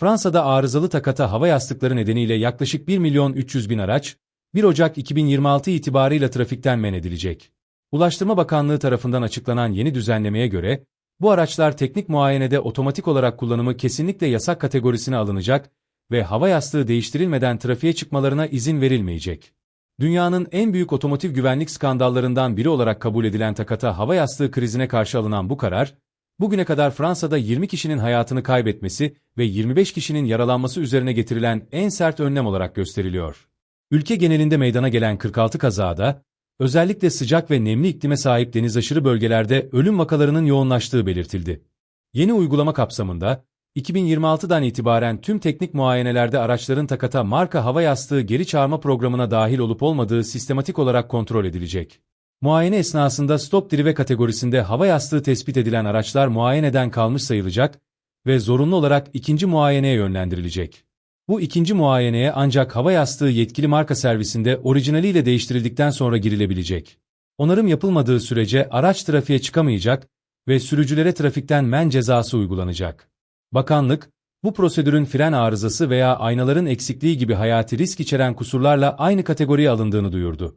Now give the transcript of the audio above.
Fransa'da arızalı takata hava yastıkları nedeniyle yaklaşık 1 milyon 300 bin araç, 1 Ocak 2026 itibarıyla trafikten men edilecek. Ulaştırma Bakanlığı tarafından açıklanan yeni düzenlemeye göre, bu araçlar teknik muayenede otomatik olarak kullanımı kesinlikle yasak kategorisine alınacak ve hava yastığı değiştirilmeden trafiğe çıkmalarına izin verilmeyecek. Dünyanın en büyük otomotiv güvenlik skandallarından biri olarak kabul edilen Takata hava yastığı krizine karşı alınan bu karar, bugüne kadar Fransa'da 20 kişinin hayatını kaybetmesi ve 25 kişinin yaralanması üzerine getirilen en sert önlem olarak gösteriliyor. Ülke genelinde meydana gelen 46 kazada, özellikle sıcak ve nemli iklime sahip deniz aşırı bölgelerde ölüm vakalarının yoğunlaştığı belirtildi. Yeni uygulama kapsamında, 2026'dan itibaren tüm teknik muayenelerde araçların takata marka hava yastığı geri çağırma programına dahil olup olmadığı sistematik olarak kontrol edilecek. Muayene esnasında stop drive kategorisinde hava yastığı tespit edilen araçlar muayeneden kalmış sayılacak ve zorunlu olarak ikinci muayeneye yönlendirilecek. Bu ikinci muayeneye ancak hava yastığı yetkili marka servisinde orijinaliyle değiştirildikten sonra girilebilecek. Onarım yapılmadığı sürece araç trafiğe çıkamayacak ve sürücülere trafikten men cezası uygulanacak. Bakanlık, bu prosedürün fren arızası veya aynaların eksikliği gibi hayati risk içeren kusurlarla aynı kategoriye alındığını duyurdu.